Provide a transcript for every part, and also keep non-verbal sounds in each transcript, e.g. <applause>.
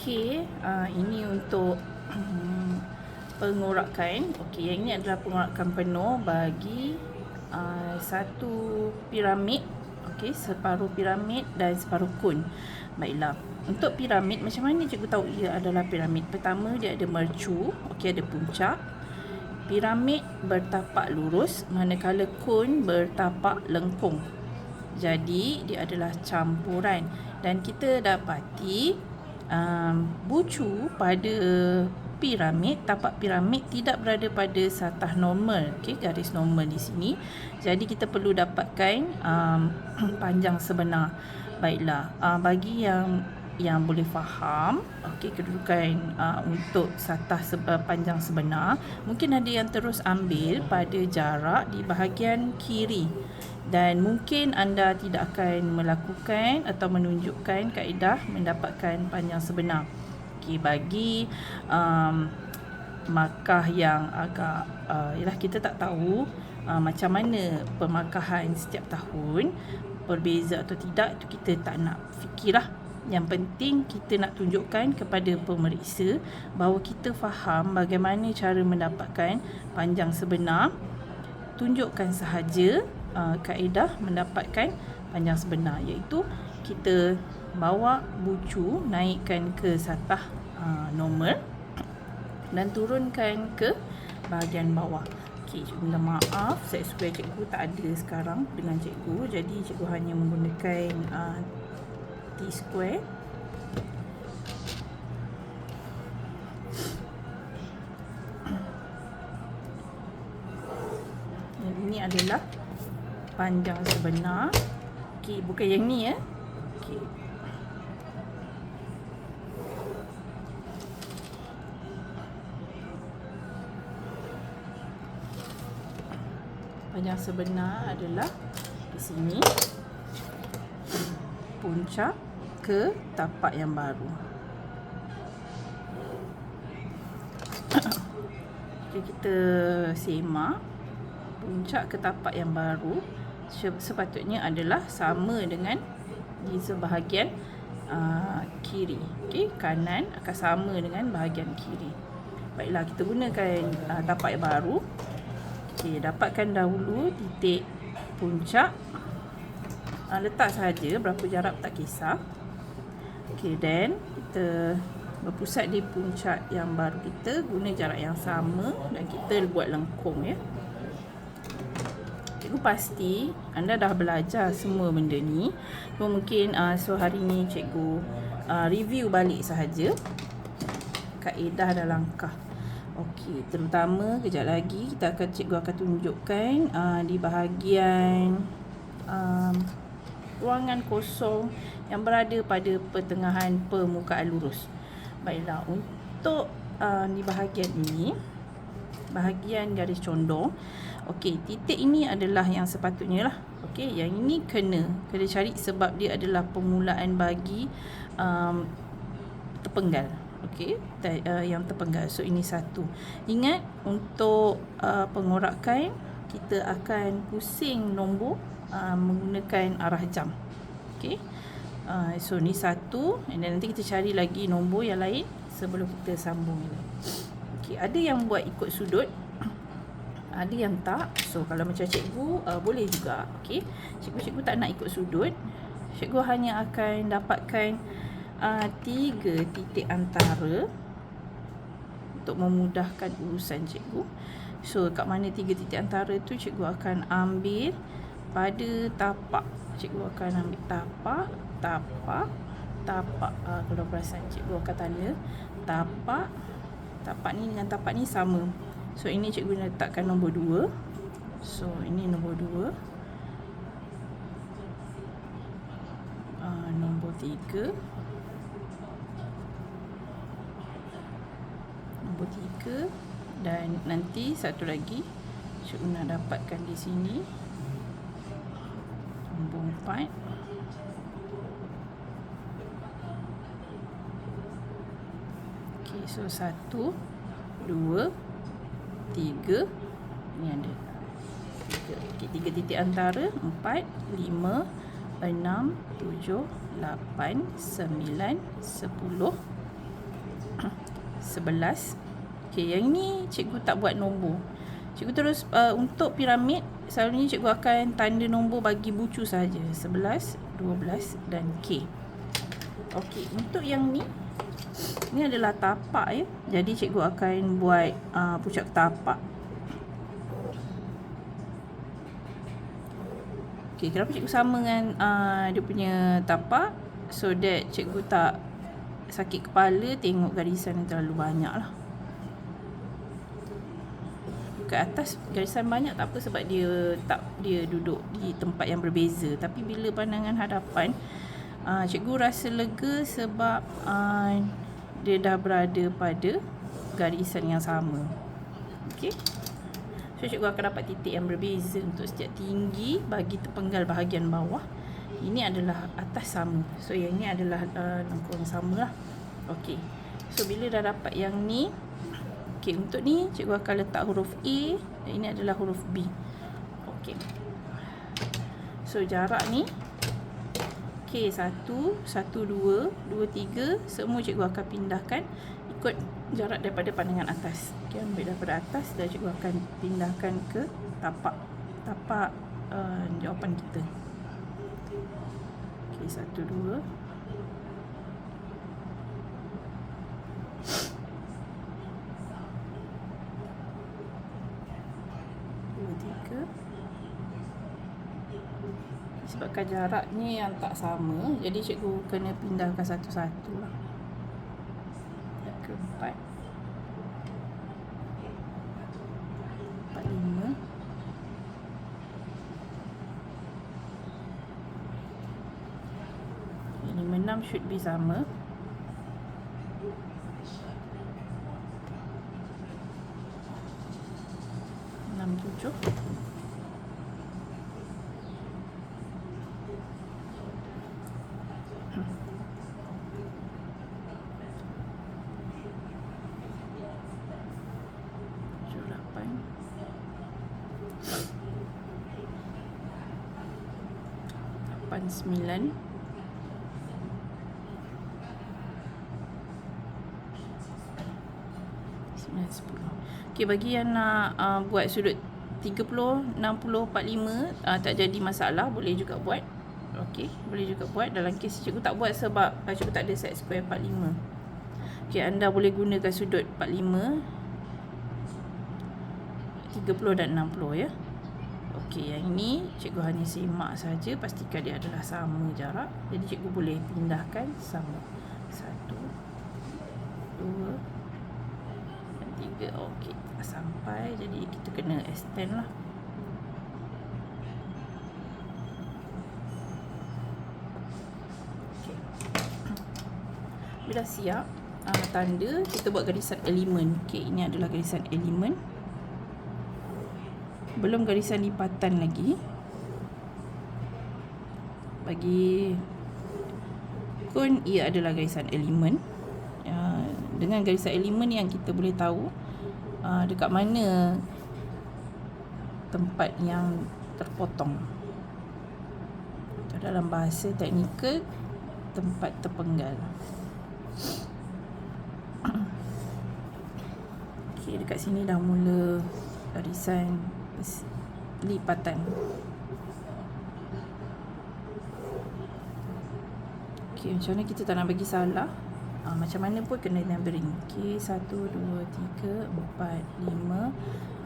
Okey, uh, ini untuk pengorakan. Okey, yang ini adalah pengorakan penuh bagi uh, satu piramid. Okey, separuh piramid dan separuh kun. Baiklah. Untuk piramid, macam mana cikgu tahu ia adalah piramid? Pertama, dia ada mercu. Okey, ada puncak. Piramid bertapak lurus, manakala kun bertapak lengkung. Jadi, dia adalah campuran. Dan kita dapati um, bucu pada piramid, tapak piramid tidak berada pada satah normal, okay, garis normal di sini. Jadi kita perlu dapatkan um, <clears throat> panjang sebenar. Baiklah, uh, bagi yang yang boleh faham okey kedudukan uh, untuk satah sebe- panjang sebenar mungkin ada yang terus ambil pada jarak di bahagian kiri dan mungkin anda tidak akan melakukan atau menunjukkan kaedah mendapatkan panjang sebenar okey bagi um, markah yang agak uh, ialah kita tak tahu uh, macam mana pemakahan setiap tahun berbeza atau tidak itu kita tak nak fikirlah yang penting kita nak tunjukkan kepada pemeriksa bahawa kita faham bagaimana cara mendapatkan panjang sebenar. Tunjukkan sahaja uh, kaedah mendapatkan panjang sebenar iaitu kita bawa bucu naikkan ke satah uh, normal dan turunkan ke bahagian bawah. Okey, cikgu minta maaf saya square cikgu tak ada sekarang dengan cikgu jadi cikgu hanya menggunakan uh, T square Dan ini adalah panjang sebenar. Okey, bukan yang ni ya Okey. Panjang sebenar adalah di sini. Puncak ke tapak yang baru. Jadi kita semak puncak ke tapak yang baru sepatutnya adalah sama dengan di sebahagian uh, kiri. Okey, kanan akan sama dengan bahagian kiri. Baiklah, kita gunakan uh, tapak yang baru. Okey, dapatkan dahulu titik puncak uh, letak saja berapa jarak tak kisah. Okey, then kita berpusat di puncak yang baru kita guna jarak yang sama dan kita buat lengkung ya. Cikgu pasti anda dah belajar semua benda ni. Cuma mungkin uh, so hari ni cikgu uh, review balik sahaja kaedah dan langkah. Okey, terutama kejap lagi kita akan cikgu akan tunjukkan uh, di bahagian um, ruangan kosong yang berada pada pertengahan permukaan lurus. Baiklah, untuk uh, di bahagian ini, bahagian garis condong, okey, titik ini adalah yang sepatutnya lah. Okey, yang ini kena, kena cari sebab dia adalah permulaan bagi um, terpenggal. Okey, uh, yang terpenggal. So ini satu. Ingat untuk uh, pengorakan kita akan pusing nombor uh, menggunakan arah jam. Okey. Uh, so ni satu and then nanti kita cari lagi nombor yang lain sebelum kita sambung ini. Okey, ada yang buat ikut sudut. <clears throat> Ada yang tak. So kalau macam cikgu uh, boleh juga. Okey. Cikgu-cikgu tak nak ikut sudut. Cikgu hanya akan dapatkan uh, tiga titik antara untuk memudahkan urusan cikgu. So kat mana tiga titik antara tu cikgu akan ambil pada tapak. Cikgu akan ambil tapak, tapak, tapak. Uh, kalau perasan cikgu akan tanda tapak, tapak ni dengan tapak ni sama. So ini cikgu nak letakkan nombor 2 so ini nombor 2 uh, ah, nombor 3 nombor 3 dan nanti satu lagi cikgu nak dapatkan di sini. Nombor 4 so satu dua tiga. Ni ada. Tiga. Okay, tiga titik antara. Empat lima enam tujuh lapan sembilan sepuluh <clears throat> 11 Okey, yang ni cikgu tak buat nombor. Cikgu terus uh, untuk piramid Selalunya cikgu akan tanda nombor bagi bucu saja. 11, 12 dan K. Okey, untuk yang ni Ni adalah tapak ya. Jadi cikgu akan buat uh, pucuk tapak. Okey, kenapa cikgu sama dengan uh, dia punya tapak? So that cikgu tak sakit kepala tengok garisan yang terlalu banyak lah. Ke atas garisan banyak tak apa sebab dia tak dia duduk di tempat yang berbeza. Tapi bila pandangan hadapan uh, cikgu rasa lega sebab uh, dia dah berada pada garisan yang sama. Okey so cikgu akan dapat titik yang berbeza untuk setiap tinggi bagi terpenggal bahagian bawah. Ini adalah atas sama. So yang ini adalah uh, lengkung sama lah. Okey so bila dah dapat yang ni Okey, untuk ni cikgu akan letak huruf A dan ini adalah huruf B. Okey. So jarak ni K1, 1, 2, 2, 3 semua cikgu akan pindahkan ikut jarak daripada pandangan atas. Okey, ambil daripada atas dan cikgu akan pindahkan ke tapak tapak uh, jawapan kita. Okey, 1 2 sebabkan jaraknya yang tak sama jadi cikgu kena pindahkan satu-satu lah. Keempat. Empat lima lima enam should be sama depan sembilan. Sembilan sepuluh. Okay bagi yang nak uh, buat sudut 30, 60, 45 uh, Tak jadi masalah boleh juga buat. Okay boleh juga buat. Dalam kes cikgu tak buat sebab uh, cikgu tak ada set square 45 Okay anda boleh gunakan sudut 45 30 dan 60 ya. yeah? Okey, yang ini cikgu hanya simak saja pastikan dia adalah sama jarak. Jadi cikgu boleh pindahkan sama. Satu, dua, dan tiga. Okey, sampai. Jadi kita kena extend lah. Okay. Bila siap, uh, tanda kita buat garisan elemen. Okey, ini adalah garisan elemen belum garisan lipatan lagi. Bagi kun ia adalah garisan elemen. Uh, dengan garisan elemen yang kita boleh tahu uh, dekat mana tempat yang terpotong. Dalam bahasa teknikal tempat terpenggal. <coughs> Okay, dekat sini dah mula garisan lipatan. Okey, macam mana kita tak nak bagi salah? Ha, macam mana pun kena numbering. Okey, 1, 2, 3, 4, 5,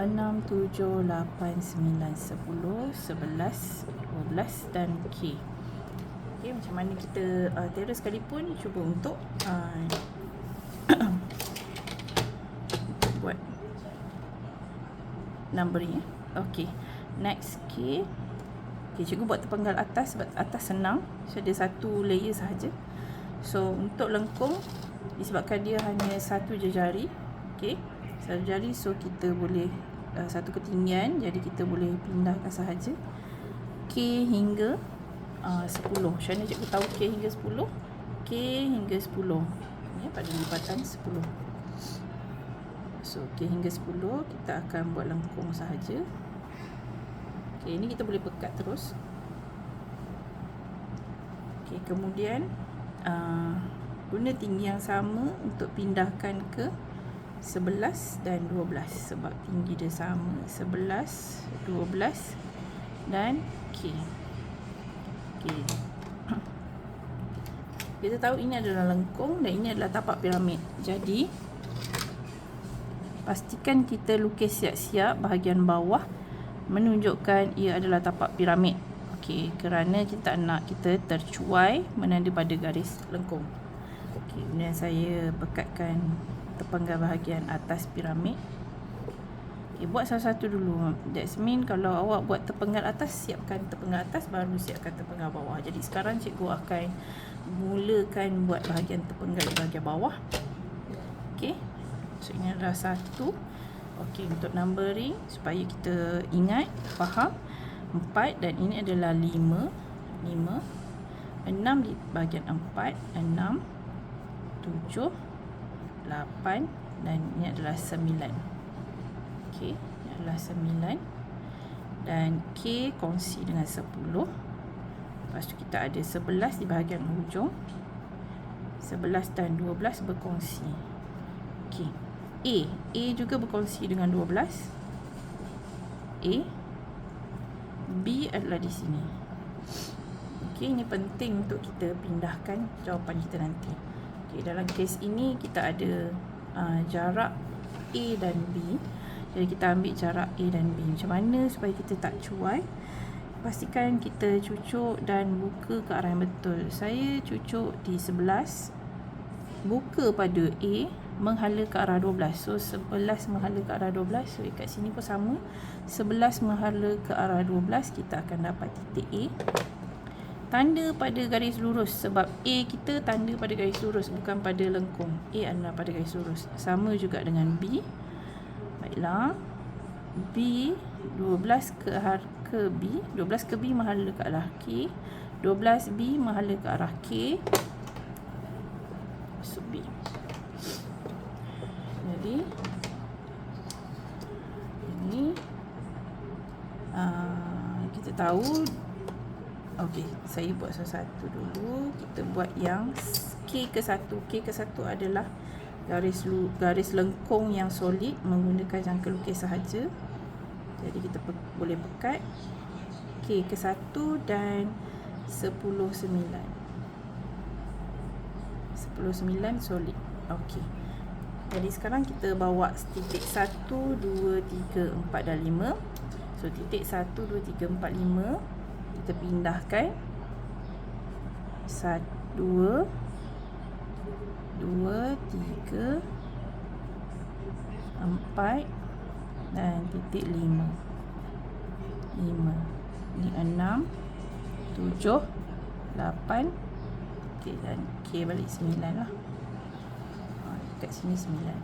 6, 7, 8, 9, 10, 11, 12 dan K. Okey, macam mana kita uh, terus sekalipun cuba untuk uh, <coughs> buat numbering ya. Okey. Next K. Okey, cikgu buat terpenggal atas sebab atas senang. So ada satu layer sahaja. So untuk lengkung disebabkan dia hanya satu je jari. Okey. Satu jari so kita boleh uh, satu ketinggian jadi kita boleh pindahkan sahaja. K hingga uh, 10. Macam mana cikgu tahu K hingga 10? K hingga 10. Ya, pada lipatan 10. So, K hingga 10 kita akan buat lengkung sahaja. Okey, ini kita boleh pekat terus. Okey, kemudian uh, guna tinggi yang sama untuk pindahkan ke 11 dan 12 sebab tinggi dia sama 11 12 dan K K <clears throat> kita tahu ini adalah lengkung dan ini adalah tapak piramid jadi pastikan kita lukis siap-siap bahagian bawah menunjukkan ia adalah tapak piramid Okey, kerana kita nak kita tercuai menanda pada garis lengkung. Okey, kemudian saya pekatkan terpenggal bahagian atas piramid. Okay, buat satu-satu dulu. That's mean kalau awak buat terpenggal atas, siapkan terpenggal atas, baru siapkan terpenggal bawah. Jadi sekarang cikgu akan mulakan buat bahagian terpenggal di bahagian bawah. Ini adalah satu. Okay, untuk numbering, supaya kita ingat, faham. Empat dan ini adalah lima. Lima. Enam di bahagian empat. Enam. Tujuh. 8 dan ini adalah 9. Okey, ini adalah 9 dan K kongsi dengan 10. Lepas tu kita ada 11 di bahagian hujung. 11 dan 12 berkongsi. Okey. A, A juga berkongsi dengan 12. A B adalah di sini. Okey, ini penting untuk kita pindahkan jawapan kita nanti. Okay, dalam kes ini kita ada uh, jarak A dan B. Jadi kita ambil jarak A dan B. Macam mana supaya kita tak cuai? Pastikan kita cucuk dan buka ke arah yang betul. Saya cucuk di 11. Buka pada A menghala ke arah 12. So 11 menghala ke arah 12. So kat sini pun sama. 11 menghala ke arah 12 kita akan dapat titik A. Tanda pada garis lurus. Sebab A kita tanda pada garis lurus bukan pada lengkung. A adalah pada garis lurus. Sama juga dengan B. Baiklah. B 12 ke arah ke B. 12 ke B mahala ke arah K. 12 B mahala ke arah K. So B jadi ini uh, kita tahu Okey, saya buat satu-satu dulu. Kita buat yang K ke satu. K ke satu adalah garis garis lengkung yang solid menggunakan jangka lukis sahaja. Jadi kita pe boleh pekat K ke satu dan sepuluh sembilan. Sepuluh sembilan solid. Okey. Jadi sekarang kita bawa titik satu, dua, tiga, empat dan lima. So titik satu, dua, tiga, empat, lima kita pindahkan. Satu dua dua tiga empat dan titik lima. Lima. Ni enam tujuh lapan. Okay, dan K balik sembilan lah sini sembilan.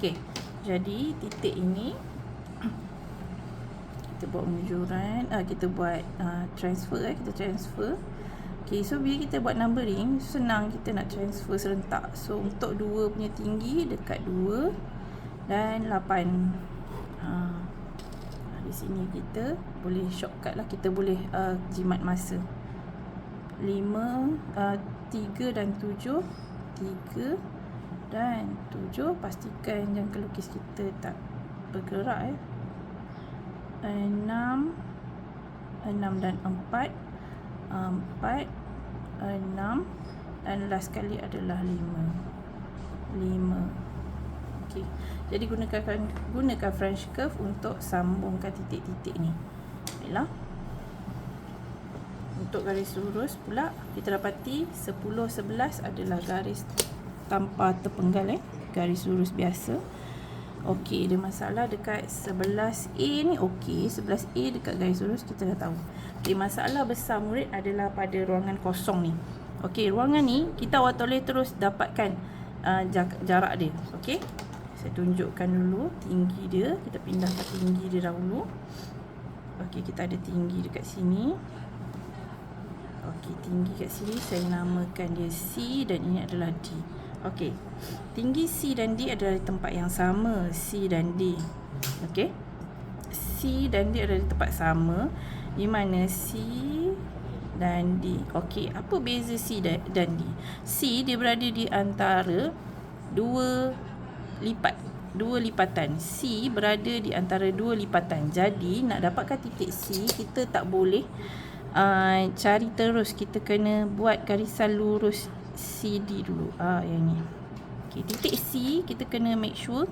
Okay. jadi titik ini <clears throat> kita buat pengujuran uh, kita buat uh, transfer eh kita transfer. Okay, so bila kita buat numbering senang kita nak transfer serentak. So untuk 2 punya tinggi dekat 2 dan 8 ha. di sini kita boleh shortcut lah. Kita boleh uh, jimat masa. 5 uh, 3 dan 7 3 dan 7 pastikan jangka lukis kita tak bergerak eh. Enam enam dan empat. Empat enam dan last kali adalah lima. Lima. Okey. Jadi gunakan gunakan French curve untuk sambungkan titik-titik ni. Baiklah. Untuk garis lurus pula kita dapati 10 11 adalah garis tanpa terpenggal eh garis lurus biasa Okey, ada masalah dekat 11A ni okey, 11A dekat garis lurus kita dah tahu. Okey, masalah besar murid adalah pada ruangan kosong ni. Okey, ruangan ni kita awak boleh terus dapatkan uh, jarak dia. Okey. Saya tunjukkan dulu tinggi dia. Kita pindahkan tinggi dia dahulu. Okey, kita ada tinggi dekat sini. Okey, tinggi kat sini saya namakan dia C dan ini adalah D. Okey. Tinggi C dan D adalah di tempat yang sama, C dan D. Okey. C dan D adalah di tempat sama di mana C dan D. Okey, apa beza C dan D? C dia berada di antara dua lipat, dua lipatan. C berada di antara dua lipatan. Jadi nak dapatkan titik C, kita tak boleh uh, cari terus. Kita kena buat garisan lurus CD dulu. Ah yang ni. Okey, titik C kita kena make sure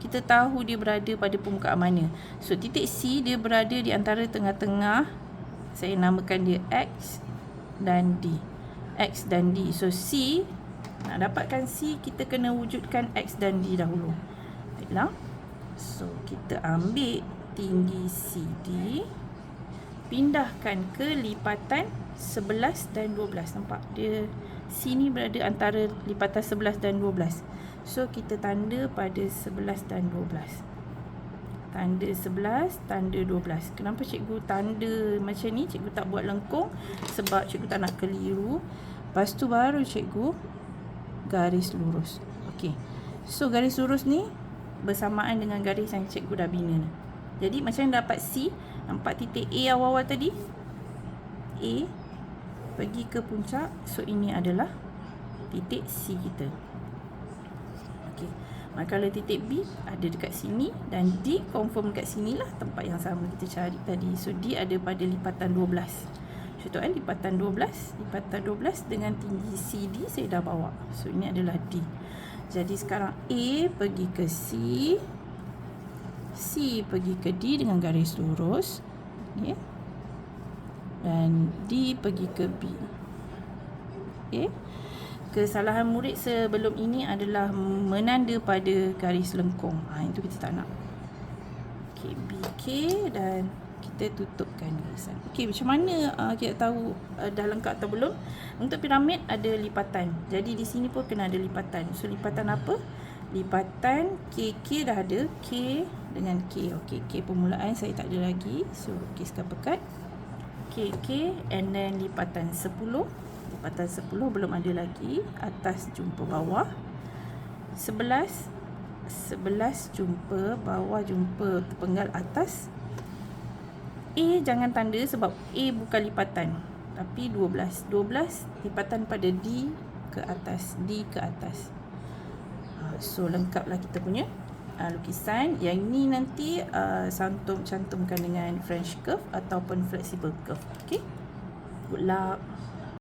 kita tahu dia berada pada permukaan mana. So titik C dia berada di antara tengah-tengah saya namakan dia X dan D. X dan D. So C nak dapatkan C kita kena wujudkan X dan D dahulu. Baiklah. So kita ambil tinggi CD pindahkan ke lipatan 11 dan 12. Nampak dia sini berada antara lipatan 11 dan 12. So kita tanda pada 11 dan 12. Tanda 11, tanda 12. Kenapa cikgu tanda macam ni? Cikgu tak buat lengkung sebab cikgu tak nak keliru. Lepas tu baru cikgu garis lurus. Okey. So garis lurus ni bersamaan dengan garis yang cikgu dah bina. Jadi macam dapat C, nampak titik A awal-awal tadi? A pergi ke puncak. So ini adalah titik C kita. Okey. Maka kalau titik B ada dekat sini dan D confirm dekat sinilah tempat yang sama kita cari tadi. So D ada pada lipatan 12. Contohnya lipatan 12, lipatan 12 dengan tinggi CD saya dah bawa. So ini adalah D. Jadi sekarang A pergi ke C. C pergi ke D dengan garis lurus. Okay. Dan D pergi ke B. Okay kesalahan murid sebelum ini adalah menanda pada garis lengkung. Ha, itu kita tak nak. Okey, BK dan kita tutupkan garisan. Okey, macam mana uh, kita tahu uh, dah lengkap atau belum? Untuk piramid ada lipatan. Jadi di sini pun kena ada lipatan. So lipatan apa? Lipatan KK dah ada. K dengan K. Okey, K permulaan saya tak ada lagi. So, K sekarang pekat. KK and then lipatan 10 lipatan 10 belum ada lagi. Atas jumpa bawah. 11 11 jumpa bawah jumpa terpenggal atas. A jangan tanda sebab A bukan lipatan. Tapi 12 12 lipatan pada D ke atas. D ke atas. Ha, so lengkaplah kita punya uh, lukisan yang ini nanti uh, santum cantumkan dengan French curve ataupun flexible curve okay good luck